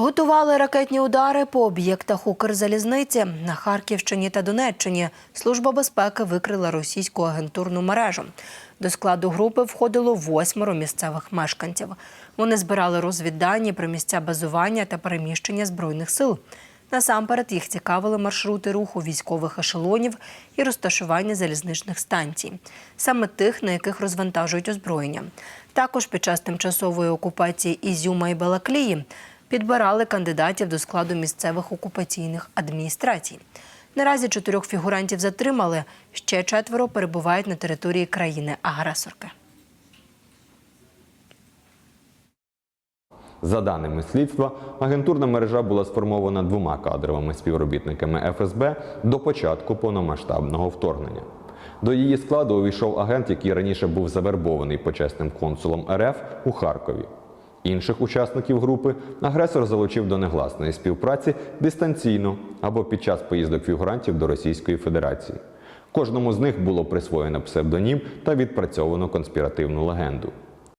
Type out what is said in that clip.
Готували ракетні удари по об'єктах Укрзалізниці на Харківщині та Донеччині. Служба безпеки викрила російську агентурну мережу. До складу групи входило восьмеро місцевих мешканців. Вони збирали розвіддані про місця базування та переміщення збройних сил. Насамперед їх цікавили маршрути руху військових ешелонів і розташування залізничних станцій, саме тих, на яких розвантажують озброєння. Також під час тимчасової окупації Ізюма і Балаклії підбирали кандидатів до складу місцевих окупаційних адміністрацій. Наразі чотирьох фігурантів затримали, ще четверо перебувають на території країни-агресорки. За даними слідства, агентурна мережа була сформована двома кадровими співробітниками ФСБ до початку повномасштабного вторгнення. До її складу увійшов агент, який раніше був завербований почесним консулом РФ у Харкові. Інших учасників групи агресор залучив до негласної співпраці дистанційно або під час поїздок фігурантів до Російської Федерації. Кожному з них було присвоєно псевдонім та відпрацьовано конспіративну легенду.